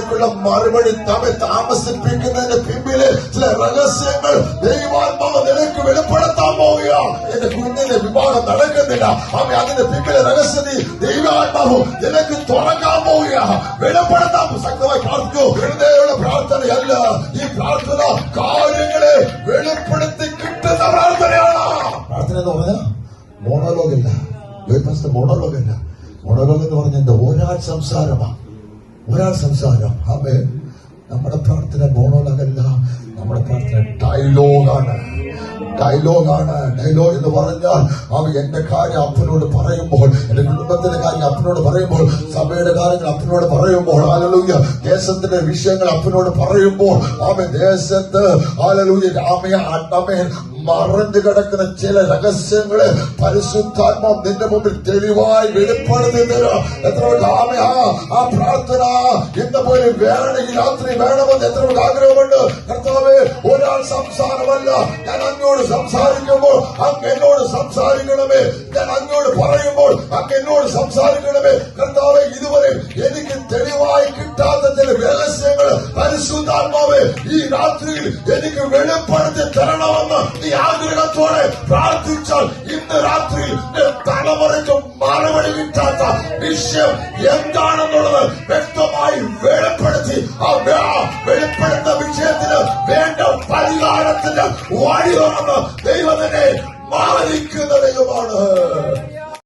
പ്രാർത്ഥനയ്ക്കുള്ള മറുപടി തമ്മിൽ താമസിപ്പിക്കുന്നതിന്റെ പിമ്പിൽ ചില രഹസ്യങ്ങൾ ദൈവാത്മാവ് നിനക്ക് വെളിപ്പെടുത്താൻ പോവുകയാണ്. എന്റെ കുഞ്ഞിന്റെ വിവാഹം നടക്കുന്നില്ല. അവ അതിന്റെ പിമ്പിലെ രഹസ്യം ദൈവാത്മാവ് നിനക്ക് തുറക്കാൻ പോവുകയാണ്. വെളിപ്പെടുത്താൻ ശക്തമായി പ്രാർത്ഥിക്കൂ. ഹൃദയമുള്ള പ്രാർത്ഥനയല്ല. ഈ പ്രാർത്ഥന കാര്യങ്ങളെ വെളിപ്പെടുത്തി കിട്ടുന്ന പ്രാർത്ഥനയാണ്. പ്രാർത്ഥന എന്ന് പറഞ്ഞാൽ മോണോലോഗല്ല മോണോലോഗല്ല മോണോലോഗ് എന്ന് പറഞ്ഞ എന്റെ ഒരാൾ സംസാരമാണ്. ഒരാൾ സംസാരം. ആമേ നമ്മുടെ പ്രാർത്ഥന മോണോലോഗല്ല നമ്മുടെ പ്രാർത്ഥന ഡയലോഗാണ്. ഡയലോഗാണ്. ഡയലോഗ് എന്ന് പറഞ്ഞാൽ അവ എന്റെ കാര്യം അപ്പനോട് പറയുമ്പോൾ എന്റെ കുടുംബത്തിന്റെ കാര്യം അപ്പനോട് പറയുമ്പോൾ സഭയുടെ കാര്യങ്ങൾ അപ്പനോട് പറയുമ്പോൾ ആലലൂയ ദേശത്തിന്റെ വിഷയങ്ങൾ അപ്പനോട് പറയുമ്പോൾ ആമേ ദേശത്ത് ആലലൂയ രാമയ അട്ടമേൻ മറഞ്ഞു കിടക്കുന്ന ചില രഹസ്യങ്ങൾ പരിശുദ്ധാത്മാ നിന്റെ മുമ്പിൽ തെളിവായി വെളിപ്പെടുത്തി തരാം. എത്ര ആ പ്രാർത്ഥന ഇന്ന് പോലെ വേണം ഈ രാത്രി വേണമെന്ന് എത്ര ആഗ്രഹമുണ്ട്? കർത്താവേ ഒരാൾ സംസാരമല്ല ഞാൻ അങ്ങോട് സംസാരിക്കുമ്പോൾ അങ്ങ് എന്നോട് സംസാരിക്കണമേ. പറയുമ്പോൾ എന്നോട് സംസാരിക്കണമേ. കർത്താവെ ഇതുവരെ എനിക്ക് തെളിവായി കിട്ടാത്ത ചില രഹസ്യങ്ങൾ പരിശുദ്ധാത്മാവെ ഈ രാത്രിയിൽ എനിക്ക് വെളിപ്പെടുത്തി തരണമെന്ന് നീ ആഗ്രഹത്തോടെ പ്രാർത്ഥിച്ചാൽ ഇന്ന് രാത്രി തലമുറയ്ക്ക് മറുപടി കിട്ടാത്ത വിഷയം എന്താണെന്നുള്ളത് വ്യക്തമായി വെളിപ്പെടുത്തി. ആ വെളിപ്പെടുത്ത വിഷയത്തിന് വേണ്ട പരിഹാരത്തിന്റെ വഴി തുറന്ന് ദൈവത്തിനെ മാറിക്കുന്ന ദൈവമാണ്.